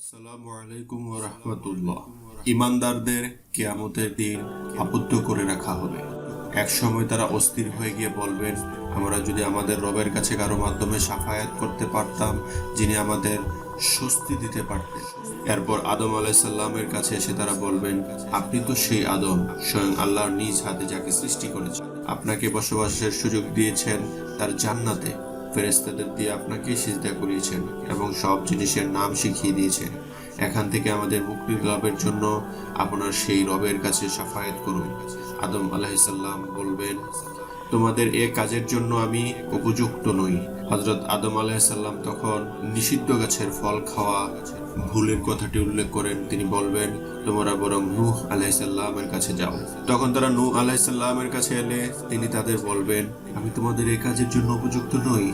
আসসালামু আলাইকুম ওয়া রাহমাতুল্লাহ। ইমানদারদের কিয়ামতের দিন আবদ্ধ করে রাখা হবে। এক সময় তারা অস্থির হয়ে গিয়ে বলবেন আমরা যদি আমাদের রবের কাছে কারও মাধ্যমে সাফায়াত করতে পারতাম যিনি আমাদের স্বস্তি দিতে পারতেন। এরপর আদম আলাইসাল্লামের কাছে এসে তারা বলবেন আপনি তো সেই আদম স্বয়ং আল্লাহর নিজ হাতে যাকে সৃষ্টি করেছেন। আপনাকে বসবাসের সুযোগ দিয়েছেন তার জান্নাতে। ফেরেস্তাদের দিয়ে আপনাকে সিজদা করিয়েছেন এবং সব জিনিসের নাম শিখিয়ে দিয়েছেন। এখান থেকে আমাদের মুক্তি লাভের জন্য আপনার সেই রবের কাছে সাফায়াত করুন। আদম আলাহিসাল্লাম বলবেন তোমাদের এ কাজের জন্য আমি উপযুক্ত নই। হজরত আদম আলাহিসাল্লাম তখন নিষিদ্ধ গাছের ফল খাওয়া ভুলের কথাটি উল্লেখ করেন। তিনি বলবেন, তোমরা বরং নূহ আলাইসাল্লামের কাছে যাও। তখন তারা নূহ আলাইসাল্লামের কাছে এলে তিনি তাদের বলবেন, আমি তোমাদের এ কাজের জন্য উপযুক্ত নই।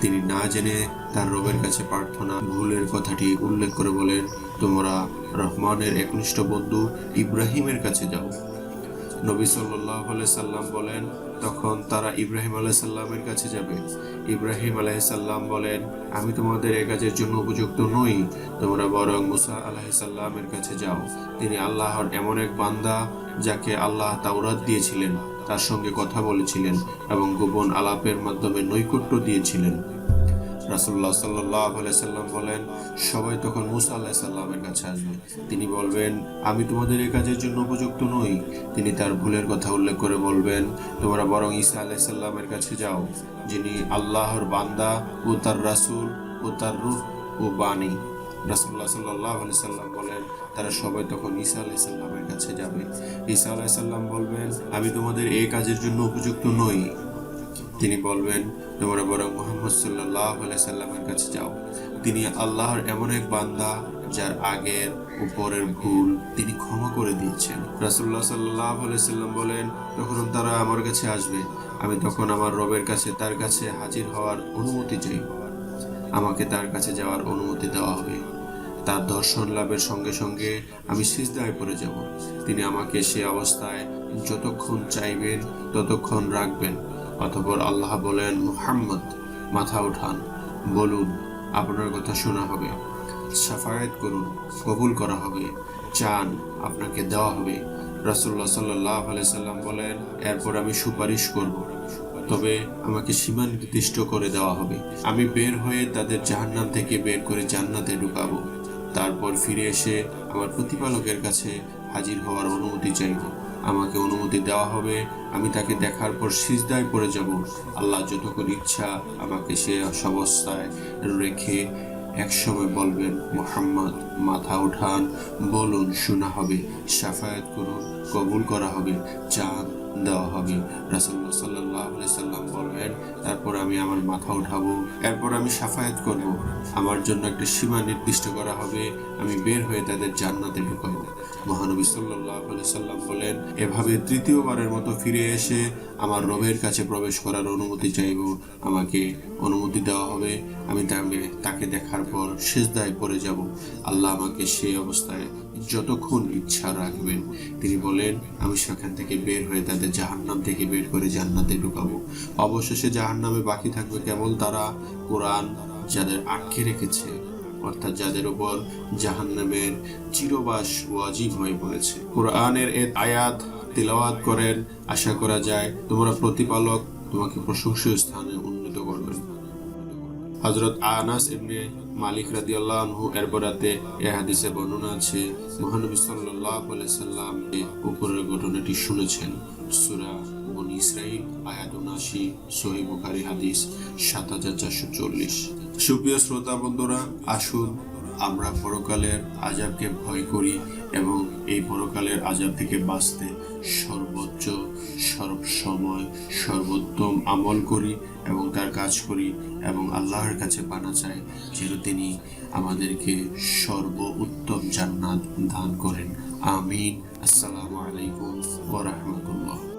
তিনি না জেনে তার রবের কাছে প্রার্থনা, ভুলের কথাটি উল্লেখ করে বলেন, তোমরা রহমানের একনিষ্ঠ বন্ধু ইব্রাহিমের কাছে যাও। নবী সাল্লাহ সাল্লাম বলেন তখন তারা ইব্রাহিম আলাইসাল্লামের কাছে যাবে। ইব্রাহিম আলাইসাল্লাম বলেন, আমি তোমাদের এ কাজের জন্য উপযুক্ত নই। তোমরা বরং মুসা আলাহিসাল্লামের কাছে যাও। তিনি আল্লাহর এমন এক বান্দা যাকে আল্লাহ তাওরাত দিয়েছিলেন। তার সঙ্গে কথা বলেছিলেন এবং গোপন আলাপের মাধ্যমে নৈকট্য দিয়েছিলেন। রাসুল্লাহ সাল্লাহ সাল্লাম বলেন, সবাই তখন মুসা আল্লাহ সাল্লামের কাছে আসবে। তিনি বলবেন, আমি তোমাদের এই কাজের জন্য উপযুক্ত নই। তিনি তার ভুলের কথা উল্লেখ করে বলবেন, তোমরা বরং ঈসা আলাহ সাল্লামের কাছে যাও, যিনি আল্লাহর বান্দা ও তার রাসুল ও তার রূহ ও বাণী। রাসুল্লাহ সাল্লাহ সাল্লাম বলেন, তারা সবাই তখন ঈসা আলাহ সাল্লামের কাছে যাবে। ঈসা আলাহ সাল্লাম বলবেন, আমি তোমাদের এই কাজের জন্য উপযুক্ত নই। তিনি বলবেন তোমরা বরং মোহাম্মদ সাল্লাহ সাল্লামের কাছে যাও। তিনি আল্লাহর এমন এক বান্দা, যার আগের উপরের ভুল তিনি ক্ষমা করে দিয়েছেন। রাসুল্লাহ সাল্লাহ সাল্লাম বলেন তখন তারা আমার কাছে আসবে, আমি তখন আমার রবের কাছে, তার কাছে হাজির হওয়ার অনুমতি চাইব। আমাকে তার কাছে যাওয়ার অনুমতি দেওয়া হবে। তার দর্শন লাভের সঙ্গে সঙ্গে আমি সিজদায় পড়ে যাব। তিনি আমাকে সে অবস্থায় যতক্ষণ চাইবেন, ততক্ষণ রাখবেন। অতপর আল্লাহ বলেন, মুহাম্মদ, মাথা উঠান, বলুন, আপনার কথা শোনা হবে, সাফায়াত করুন, কবুল করা হবে, চান আপনাকে দেওয়া হবে। রাসুল্লাহ সাল্লাহ সাল্লাম বলেন, এরপর আমি সুপারিশ করব, তবে আমাকে সীমা নির্দিষ্ট করে দেওয়া হবে। আমি বের হয়ে তাদের জাহান্নাম থেকে বের করে জান্নাতে ঢুকাবো। তারপর ফিরে এসে আমার প্রতিপালকের কাছে হাজির হওয়ার অনুমতি চাইব। আমাকে অনুমতি দেওয়া হবে। আমি তাকে দেখার পর সিজদায় পড়ে যাব। আল্লাহ যতক্ষণ ইচ্ছা আমাকে সে অবস্থায় রেখে একসময় বলবেন, মোহাম্মদ, মাথা উঠান, বলুন, শোনা হবে, সাফায়াত করুন, কবুল করা হবে, চাঁদ দেওয়া হবে। রাসুল্লাহ সাল্লাহ সাল্লাম বলবেন, তারপর আমি আমার মাথা উঠাবো, এরপর আমি সাফায়াত করব। আমার জন্য একটা সীমা নির্দিষ্ট করা হবে, আমি বের হয়ে তাদের জান্নাতে ঢুকাবো মহানবী সাল্লাহ সাল্লাম বলেন, এভাবে তৃতীয়বারের মতো ফিরে এসে আমার রবের কাছে প্রবেশ করার অনুমতি চাইব। আমাকে অনুমতি দেওয়া হবে, আমি তাকে দেখার পর শেষদায় পড়ে যাব। আল্লাহ আমাকে সেই অবস্থায় যতক্ষণ ইচ্ছা রাখবেন। তিনি বলেন, আমি সেখান থেকে বের হয়ে তাদের জাহান্নাম থেকে বের করে জান্নাতে ঢুকাবো। অবশেষে জাহান্নামে বাকি থাকবে কেবল তারা, কোরআন, যাদের আটকে রেখেছে, অর্থাৎ যাদের উপর জাহান্নামের চিরবাস ওয়াজিব হয়ে পড়েছে। কোরআনের এর আয়াত তিলাওয়াত করেন। আশা করা যায়, তোমরা প্রতিপালক তোমাকে প্রশংসীয় স্থানে উন্নীত করবেন হজরত আনাস ইবনে মালিক রাদিয়াল্লাহু আনহু এর বরাতে এ হাদিসে বর্ণনা আছে, মহানবী আলাইহি সাল্লাম উপরের ঘটনাটি শুনেছেন। সূরা বনি ইসরাইল আয়াত 79 সহিহ বুখারী হাদিস 7440 সুপ্রিয় শ্রোতা বন্ধুরা, আসুন আমরা পরকালের আজাবকে ভয় করি এবং এই পরকালের আজাব থেকে বাঁচতে সর্বসময় সর্বোত্তম আমল করি এবং তার কাজ করি এবং আল্লাহর কাছে পানা চাই, যেন তিনি আমাদেরকে সর্ব উত্তম জান্নাত দান করেন। আমিন। আসসালামু আলাইকুম ওয়া রাহমাতুল্লাহ।